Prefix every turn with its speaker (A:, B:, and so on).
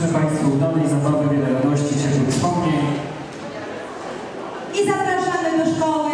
A: Życzymy Państwu udanej zabawy, wiele radości, ciepłych wspomnień.
B: I zapraszamy do szkoły.